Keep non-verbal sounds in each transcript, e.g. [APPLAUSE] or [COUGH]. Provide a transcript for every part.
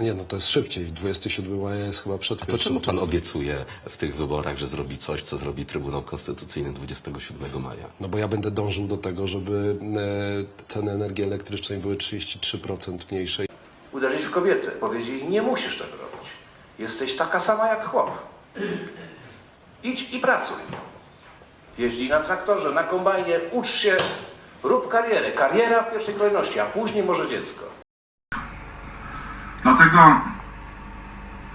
Nie, no to jest szybciej. 27 maja jest chyba przed To czemu pan obiecuje w tych wyborach, że zrobi coś, co zrobi Trybunał Konstytucyjny 27 maja? No bo ja będę dążył do tego, żeby e, ceny energii elektrycznej były 33% mniejsze. uderzyć w kobietę. Powiedzieli, nie musisz tego robić. Jesteś taka sama jak chłop. Idź i pracuj. Jeździ na traktorze, na kombajnie, ucz się, rób karierę. Kariera w pierwszej kolejności, a później może dziecko. Dlatego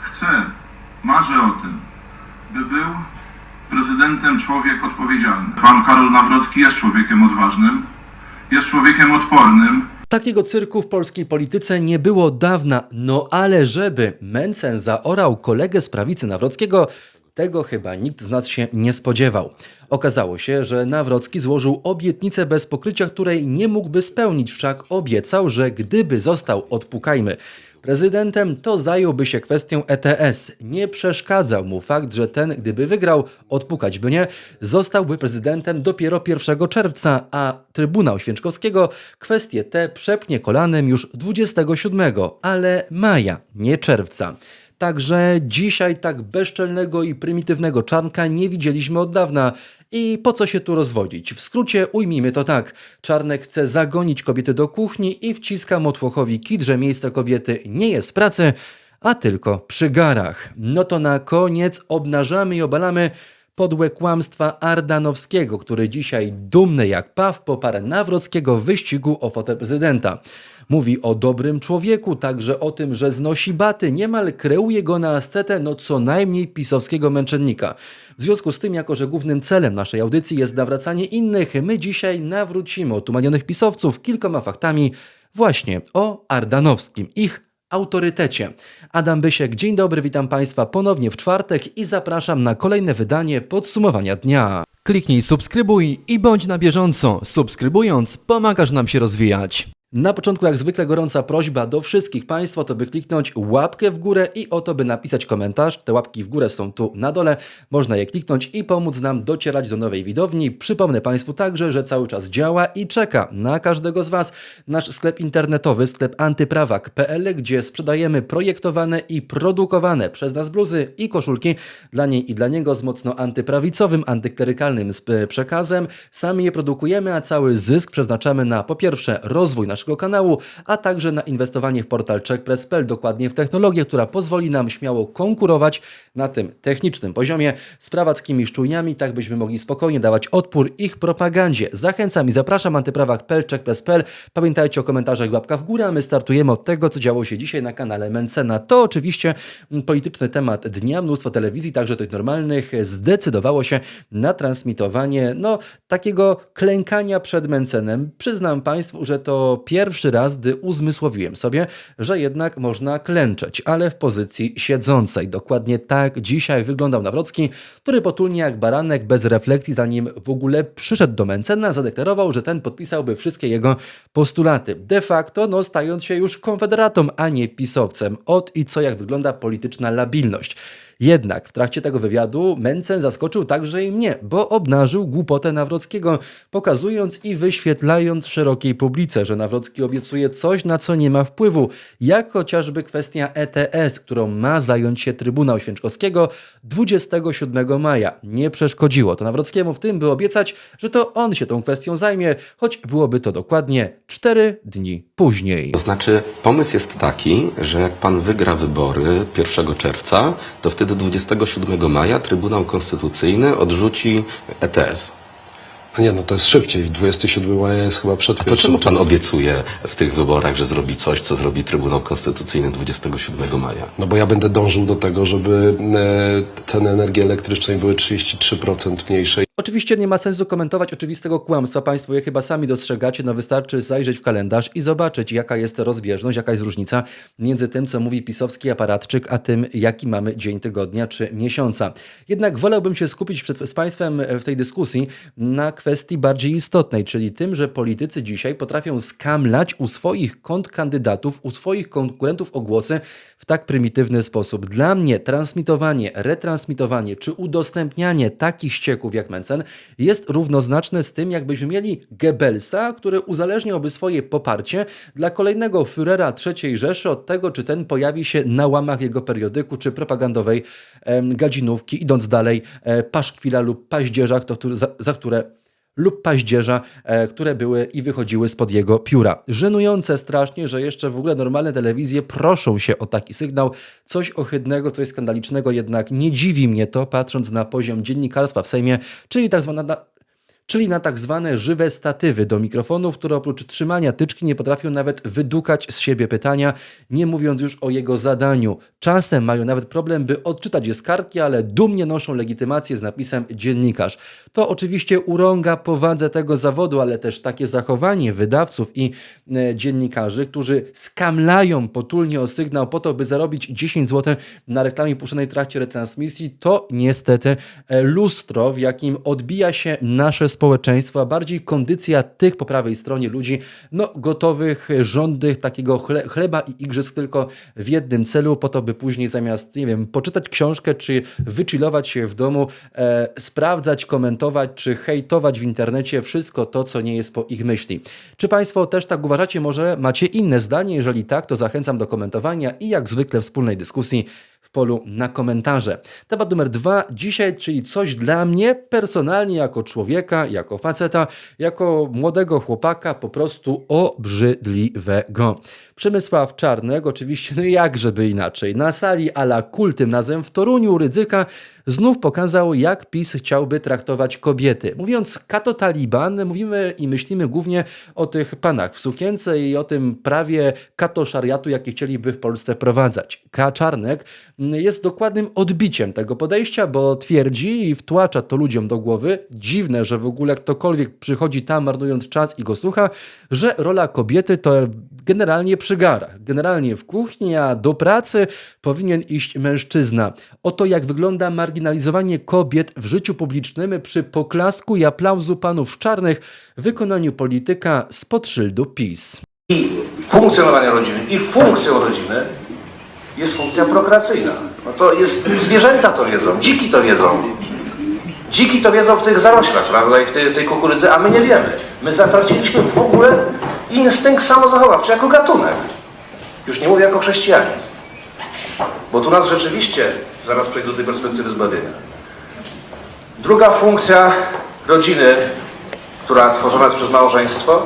chcę, marzę o tym, by był prezydentem człowiek odpowiedzialny. Pan Karol Nawrocki jest człowiekiem odważnym, jest człowiekiem odpornym, Takiego cyrku w polskiej polityce nie było dawna, no ale żeby Mencen zaorał kolegę z prawicy Nawrockiego, tego chyba nikt z nas się nie spodziewał. Okazało się, że Nawrocki złożył obietnicę bez pokrycia, której nie mógłby spełnić, wszak obiecał, że gdyby został, odpukajmy, prezydentem, to zająłby się kwestią ETS. Nie przeszkadzał mu fakt, że ten, gdyby wygrał, odpukać by nie, zostałby prezydentem dopiero 1 czerwca, a Trybunał Święczkowskiego kwestię te przepnie kolanem już 27, ale maja, nie czerwca. Także dzisiaj tak bezczelnego i prymitywnego czarnka nie widzieliśmy od dawna. I po co się tu rozwodzić? W skrócie ujmijmy to tak. Czarnek chce zagonić kobiety do kuchni i wciska Motłochowi kit, że miejsce kobiety nie jest w pracy, a tylko przy garach. No to na koniec obnażamy i obalamy podłe kłamstwa Ardanowskiego, który dzisiaj dumny jak paw poparł Nawrockiego wyścigu o fotel prezydenta. Mówi o dobrym człowieku, także o tym, że znosi baty, niemal kreuje go na ascetę, no co najmniej pisowskiego męczennika. W związku z tym, jako że głównym celem naszej audycji jest nawracanie innych, my dzisiaj nawrócimy otumanionych pisowców kilkoma faktami właśnie o Ardanowskim, ich autorytecie. Adam Bysiek, dzień dobry, witam Państwa ponownie w czwartek i zapraszam na kolejne wydanie podsumowania dnia. Kliknij subskrybuj i bądź na bieżąco. Subskrybując, pomagasz nam się rozwijać. Na początku, jak zwykle, gorąca prośba do wszystkich Państwa, to by kliknąć łapkę w górę i o to, by napisać komentarz. Te łapki w górę są tu na dole. Można je kliknąć i pomóc nam docierać do nowej widowni. Przypomnę Państwu także, że cały czas działa i czeka na każdego z Was nasz sklep internetowy, sklep antyprawak.pl, gdzie sprzedajemy projektowane i produkowane przez nas bluzy i koszulki dla niej i dla niego z mocno antyprawicowym, antyklerykalnym przekazem. Sami je produkujemy, a cały zysk przeznaczamy na po pierwsze rozwój naszego kanału, a także na inwestowanie w portal checkpress.pl, dokładnie w technologię, która pozwoli nam śmiało konkurować na tym technicznym poziomie z prawackimi szczujniami, tak byśmy mogli spokojnie dawać odpór ich propagandzie. Zachęcam i zapraszam antyprawak.pl, checkpress.pl. Pamiętajcie o komentarzach, łapka w górę, a my startujemy od tego, co działo się dzisiaj na kanale Mencena. To oczywiście mm, polityczny temat dnia, mnóstwo telewizji, także tych normalnych, zdecydowało się na transmitowanie no, takiego klękania przed Mencenem. Przyznam Państwu, że to pierwszy raz, gdy uzmysłowiłem sobie, że jednak można klęczeć, ale w pozycji siedzącej. Dokładnie tak dzisiaj wyglądał Nawrocki, który potulnie jak baranek, bez refleksji, zanim w ogóle przyszedł do Mencena, zadeklarował, że ten podpisałby wszystkie jego postulaty. De facto, no, stając się już konfederatą, a nie pisowcem. Od i co jak wygląda polityczna labilność. Jednak w trakcie tego wywiadu Mencen zaskoczył także i mnie, bo obnażył głupotę Nawrockiego, pokazując i wyświetlając szerokiej publice, że Nawrocki obiecuje coś, na co nie ma wpływu, jak chociażby kwestia ETS, którą ma zająć się Trybunał Święczkowskiego 27 maja. Nie przeszkodziło to Nawrockiemu w tym, by obiecać, że to on się tą kwestią zajmie, choć byłoby to dokładnie 4 dni później. To znaczy, pomysł jest taki, że jak pan wygra wybory 1 czerwca, to wtedy 27 maja Trybunał Konstytucyjny odrzuci ETS. Nie, no to jest szybciej. 27 maja jest chyba przed A to czemu pan obiecuje w tych wyborach, że zrobi coś, co zrobi Trybunał Konstytucyjny 27 maja? No bo ja będę dążył do tego, żeby e, ceny energii elektrycznej były 33% mniejsze. Oczywiście nie ma sensu komentować oczywistego kłamstwa. Państwo je chyba sami dostrzegacie. No wystarczy zajrzeć w kalendarz i zobaczyć, jaka jest rozbieżność, jaka jest różnica między tym, co mówi pisowski aparatczyk, a tym, jaki mamy dzień tygodnia czy miesiąca. Jednak wolałbym się skupić przed, z Państwem w tej dyskusji na kwestii bardziej istotnej, czyli tym, że politycy dzisiaj potrafią skamlać u swoich kontrkandydatów, u swoich konkurentów o głosy w tak prymitywny sposób. Dla mnie transmitowanie, retransmitowanie czy udostępnianie takich ścieków jak Mencen Mencen jest równoznaczne z tym, jakbyśmy mieli Goebbelsa, który uzależniałby swoje poparcie dla kolejnego Führera III Rzeszy od tego, czy ten pojawi się na łamach jego periodyku czy propagandowej em, gadzinówki, idąc dalej, e, paszkwila lub paździerza, który, za, za które lub paździerza, e, które były i wychodziły spod jego pióra. Żenujące strasznie, że jeszcze w ogóle normalne telewizje proszą się o taki sygnał. Coś ohydnego, coś skandalicznego, jednak nie dziwi mnie to, patrząc na poziom dziennikarstwa w Sejmie, czyli tak zwana na, czyli na tak zwane żywe statywy do mikrofonów, które oprócz trzymania tyczki nie potrafią nawet wydukać z siebie pytania, nie mówiąc już o jego zadaniu. Czasem mają nawet problem, by odczytać je z kartki, ale dumnie noszą legitymację z napisem dziennikarz. To oczywiście urąga powadze tego zawodu, ale też takie zachowanie wydawców i e, dziennikarzy, którzy skamlają potulnie o sygnał po to, by zarobić 10 zł na reklamie puszczonej w trakcie retransmisji, to niestety e, lustro, w jakim odbija się nasze społeczeństwo, a bardziej kondycja tych po prawej stronie ludzi, no gotowych, żądnych takiego chle, chleba i igrzysk tylko w jednym celu, po to, by później zamiast, nie wiem, poczytać książkę, czy wychillować się w domu, e, sprawdzać, komentować, czy hejtować w internecie wszystko to, co nie jest po ich myśli. Czy Państwo też tak uważacie? Może macie inne zdanie? Jeżeli tak, to zachęcam do komentowania i jak zwykle wspólnej dyskusji polu na komentarze. Temat numer dwa dzisiaj, czyli coś dla mnie personalnie jako człowieka, jako faceta, jako młodego chłopaka po prostu obrzydliwego. Przemysław Czarnek, oczywiście, no jak żeby inaczej, na sali ala kult tym razem w Toruniu Rydzyka znów pokazał, jak PiS chciałby traktować kobiety. Mówiąc kato taliban, mówimy i myślimy głównie o tych panach w sukience i o tym prawie kato szariatu, jaki chcieliby w Polsce wprowadzać. K. Czarnek jest dokładnym odbiciem tego podejścia, bo twierdzi i wtłacza to ludziom do głowy, dziwne, że w ogóle ktokolwiek przychodzi tam marnując czas i go słucha, że rola kobiety to generalnie przy garach. Generalnie w kuchni, a do pracy powinien iść mężczyzna. Oto jak wygląda marginalizowanie kobiet w życiu publicznym przy poklasku i aplauzu panów czarnych w wykonaniu polityka spod szyldu PiS. i funkcjonowania rodziny, i funkcją rodziny jest funkcja prokreacyjna. No to jest, zwierzęta to wiedzą, dziki to wiedzą. Dziki to wiedzą w tych zaroślach, prawda, i w tej, tej kukurydzy, a my nie wiemy. My zatraciliśmy w ogóle instynkt samozachowawczy jako gatunek. Już nie mówię jako chrześcijanie. Bo tu nas rzeczywiście, zaraz przejdę do tej perspektywy zbawienia. Druga funkcja rodziny, która tworzona jest przez małżeństwo,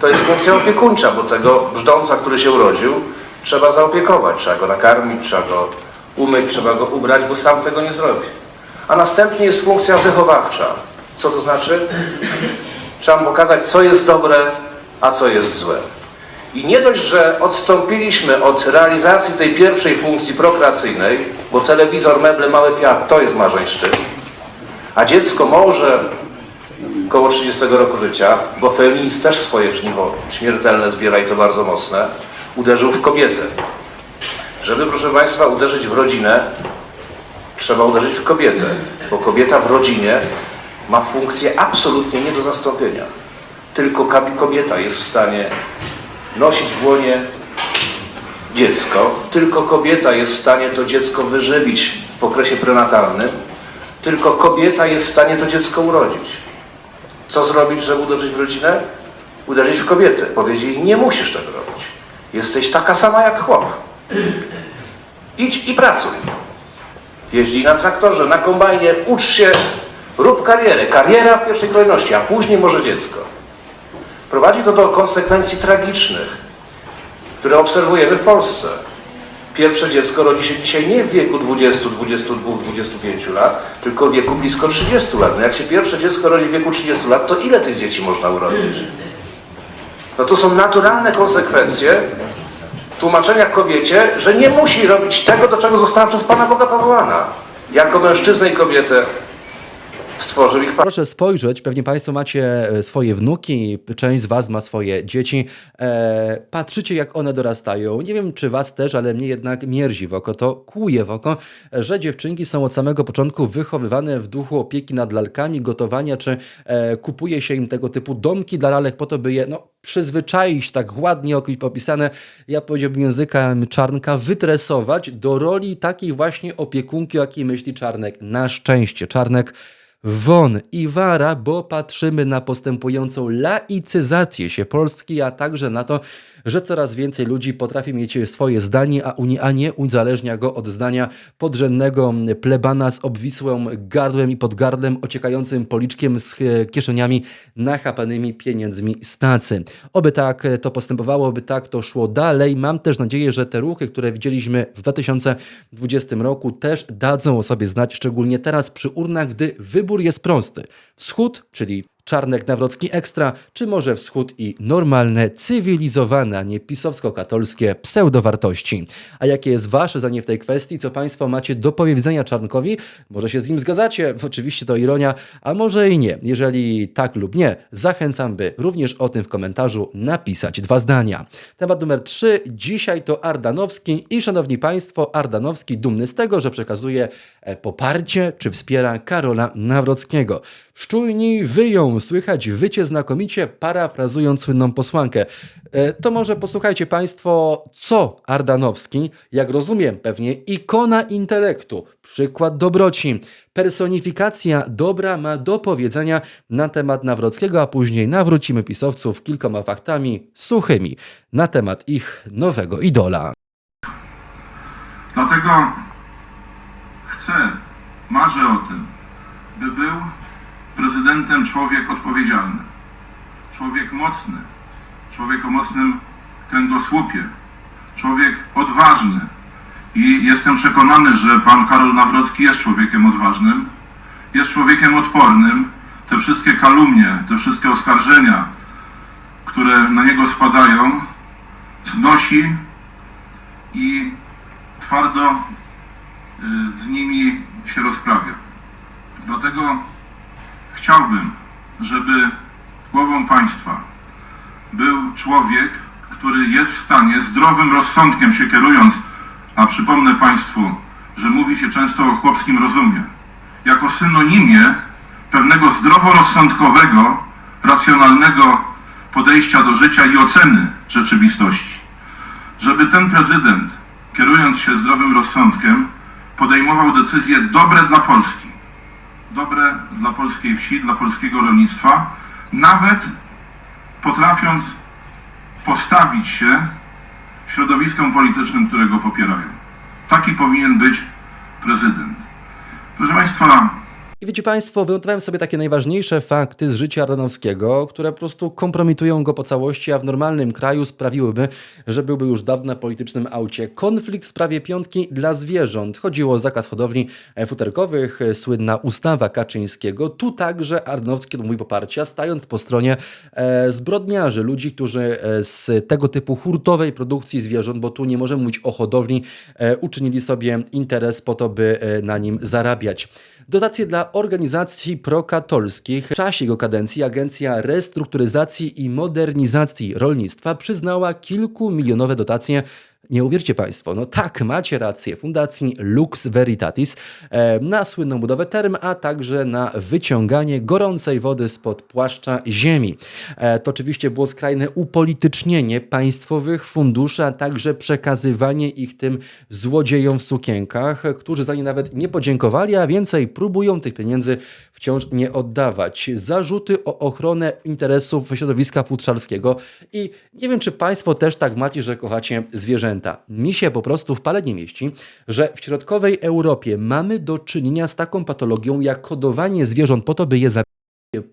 to jest funkcja opiekuńcza, bo tego brzdąca, który się urodził, trzeba zaopiekować, trzeba go nakarmić, trzeba go umyć, trzeba go ubrać, bo sam tego nie zrobi. A następnie jest funkcja wychowawcza. Co to znaczy? Trzeba mu pokazać, co jest dobre, a co jest złe. I nie dość, że odstąpiliśmy od realizacji tej pierwszej funkcji prokreacyjnej, bo telewizor, meble, mały Fiat to jest marzeńszczyk, a dziecko może koło 30 roku życia, bo feminizm też swoje żniwo śmiertelne zbiera i to bardzo mocne, uderzył w kobietę. Żeby, proszę Państwa, uderzyć w rodzinę, trzeba uderzyć w kobietę, bo kobieta w rodzinie ma funkcję absolutnie nie do zastąpienia. Tylko kobieta jest w stanie nosić w łonie dziecko, tylko kobieta jest w stanie to dziecko wyżywić w okresie prenatalnym, tylko kobieta jest w stanie to dziecko urodzić. Co zrobić, żeby uderzyć w rodzinę? Uderzyć w kobietę. Powiedzieć jej, nie musisz tego robić. Jesteś taka sama jak chłop. Idź i pracuj. Jeździ na traktorze, na kombajnie, ucz się, rób karierę. Kariera w pierwszej kolejności, a później może dziecko. Prowadzi to do konsekwencji tragicznych, które obserwujemy w Polsce. Pierwsze dziecko rodzi się dzisiaj nie w wieku 20, 22, 25 lat, tylko w wieku blisko 30 lat. No jak się pierwsze dziecko rodzi w wieku 30 lat, to ile tych dzieci można urodzić? No to są naturalne konsekwencje tłumaczenia kobiecie, że nie musi robić tego, do czego została przez Pana Boga powołana. Jako mężczyznę i kobietę stworzył ich. Proszę spojrzeć, pewnie Państwo macie e, swoje wnuki, część z Was ma swoje dzieci. E, patrzycie, jak one dorastają. Nie wiem, czy Was też, ale mnie jednak mierzi w oko, to kłuje w oko, że dziewczynki są od samego początku wychowywane w duchu opieki nad lalkami, gotowania, czy e, kupuje się im tego typu domki dla lalek po to, by je no, przyzwyczaić, tak ładnie opisane, ja powiedziałbym języka Czarnka, wytresować do roli takiej właśnie opiekunki, o jakiej myśli Czarnek. Na szczęście Czarnek won i wara, bo patrzymy na postępującą laicyzację się Polski, a także na to, że coraz więcej ludzi potrafi mieć swoje zdanie, a, uni- a nie uzależnia go od zdania podrzędnego plebana z obwisłym gardłem i podgardłem, ociekającym policzkiem z e, kieszeniami nachapanymi pieniędzmi z tacy. Oby tak to postępowało, oby tak to szło dalej. Mam też nadzieję, że te ruchy, które widzieliśmy w 2020 roku też dadzą o sobie znać, szczególnie teraz przy urnach, gdy wybór jest prosty. Wschód, czyli Czarnek Nawrocki Ekstra, czy może wschód i normalne, cywilizowane, a nie pisowsko-katolskie pseudowartości. A jakie jest wasze zdanie w tej kwestii? Co państwo macie do powiedzenia Czarnkowi? Może się z nim zgadzacie? [LAUGHS] Oczywiście to ironia, a może i nie. Jeżeli tak lub nie, zachęcam, by również o tym w komentarzu napisać dwa zdania. Temat numer trzy. Dzisiaj to Ardanowski i szanowni państwo, Ardanowski dumny z tego, że przekazuje e, poparcie czy wspiera Karola Nawrockiego. Szczujni wyją, słychać wycie znakomicie, parafrazując słynną posłankę. E, To może posłuchajcie Państwo, co Ardanowski, jak rozumiem, pewnie ikona intelektu, przykład dobroci, personifikacja dobra ma do powiedzenia na temat Nawrockiego, a później nawrócimy pisowców kilkoma faktami suchymi na temat ich nowego idola. Dlatego chcę, marzę o tym, by był prezydentem człowiek odpowiedzialny, człowiek mocny, człowiek o mocnym kręgosłupie, człowiek odważny. I jestem przekonany, że pan Karol Nawrocki jest człowiekiem odważnym, jest człowiekiem odpornym. Te wszystkie kalumnie, te wszystkie oskarżenia, które na niego spadają, znosi i twardo y, z nimi się rozprawia. Dlatego chciałbym, żeby głową państwa był człowiek, który jest w stanie zdrowym rozsądkiem się kierując, a przypomnę Państwu, że mówi się często o chłopskim rozumie, jako synonimie pewnego zdroworozsądkowego, racjonalnego podejścia do życia i oceny rzeczywistości. Żeby ten prezydent, kierując się zdrowym rozsądkiem, podejmował decyzje dobre dla Polski, dobre dla polskiej wsi, dla polskiego rolnictwa, nawet potrafiąc postawić się środowiskom politycznym, które go popierają. Taki powinien być prezydent. Proszę Państwa, I wiecie Państwo, wynotowałem sobie takie najważniejsze fakty z życia Ardanowskiego, które po prostu kompromitują go po całości, a w normalnym kraju sprawiłyby, że byłby już dawno na politycznym aucie. Konflikt w sprawie piątki dla zwierząt. Chodziło o zakaz hodowli e, futerkowych, e, słynna ustawa Kaczyńskiego. Tu także Ardanowski mój poparcia, stając po stronie e, zbrodniarzy, ludzi, którzy e, z tego typu hurtowej produkcji zwierząt, bo tu nie możemy mówić o hodowli, e, uczynili sobie interes po to, by e, na nim zarabiać. Dotacje dla organizacji prokatolskich. W czasie jego kadencji Agencja Restrukturyzacji i Modernizacji Rolnictwa przyznała kilkumilionowe dotacje nie uwiercie Państwo, no tak, macie rację, Fundacji Lux Veritatis e, na słynną budowę term, a także na wyciąganie gorącej wody spod płaszcza ziemi. E, to oczywiście było skrajne upolitycznienie państwowych funduszy, a także przekazywanie ich tym złodziejom w sukienkach, którzy za nie nawet nie podziękowali, a więcej próbują tych pieniędzy wciąż nie oddawać. Zarzuty o ochronę interesów środowiska futrzarskiego i nie wiem, czy Państwo też tak macie, że kochacie zwierzęta. Mi się po prostu w pale nie mieści, że w środkowej Europie mamy do czynienia z taką patologią jak hodowanie zwierząt po to, by je zabić.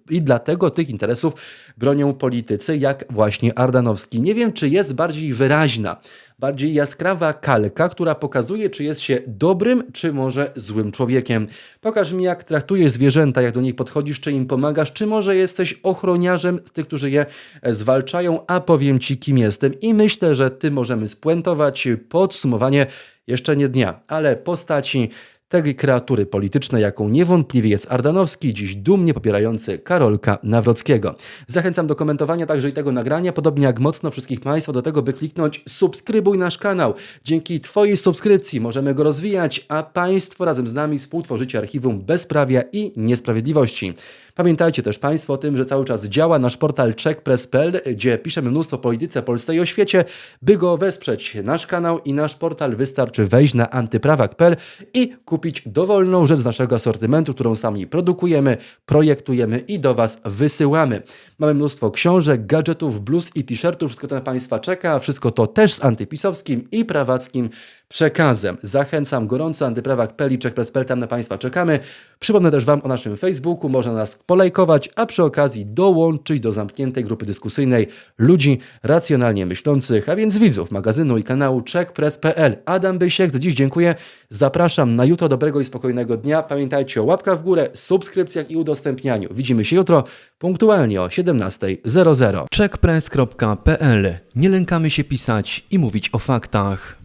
I dlatego tych interesów bronią politycy, jak właśnie Ardanowski. Nie wiem, czy jest bardziej wyraźna, bardziej jaskrawa kalka, która pokazuje, czy jest się dobrym, czy może złym człowiekiem. Pokaż mi, jak traktujesz zwierzęta, jak do nich podchodzisz, czy im pomagasz, czy może jesteś ochroniarzem z tych, którzy je e, zwalczają, a powiem ci, kim jestem. I myślę, że tym możemy spuentować podsumowanie jeszcze nie dnia, ale postaci tej kreatury politycznej, jaką niewątpliwie jest Ardanowski, dziś dumnie popierający Karolka Nawrockiego. Zachęcam do komentowania także i tego nagrania, podobnie jak mocno wszystkich Państwa do tego, by kliknąć subskrybuj nasz kanał. Dzięki Twojej subskrypcji możemy go rozwijać, a Państwo razem z nami współtworzycie archiwum bezprawia i niesprawiedliwości. Pamiętajcie też Państwo o tym, że cały czas działa nasz portal checkpress.pl, gdzie piszemy mnóstwo o polityce polskiej i o świecie. By go wesprzeć, nasz kanał i nasz portal wystarczy wejść na antyprawak.pl i kupić kupić dowolną rzecz z naszego asortymentu, którą sami produkujemy, projektujemy i do Was wysyłamy. Mamy mnóstwo książek, gadżetów, bluz i t-shirtów. Wszystko to na Państwa czeka, wszystko to też z antypisowskim i prawackim przekazem. Zachęcam gorąco, antyprawak Peliczek Prespel, tam na Państwa czekamy. Przypomnę też Wam o naszym Facebooku, można nas polajkować, a przy okazji dołączyć do zamkniętej grupy dyskusyjnej ludzi racjonalnie myślących, a więc widzów magazynu i kanału checkpress.pl. Adam Bysiek, za dziś dziękuję. Zapraszam na jutro dobrego i spokojnego dnia. Pamiętajcie o łapkach w górę, subskrypcjach i udostępnianiu. Widzimy się jutro punktualnie o 17.00. checkpress.pl. Nie lękamy się pisać i mówić o faktach.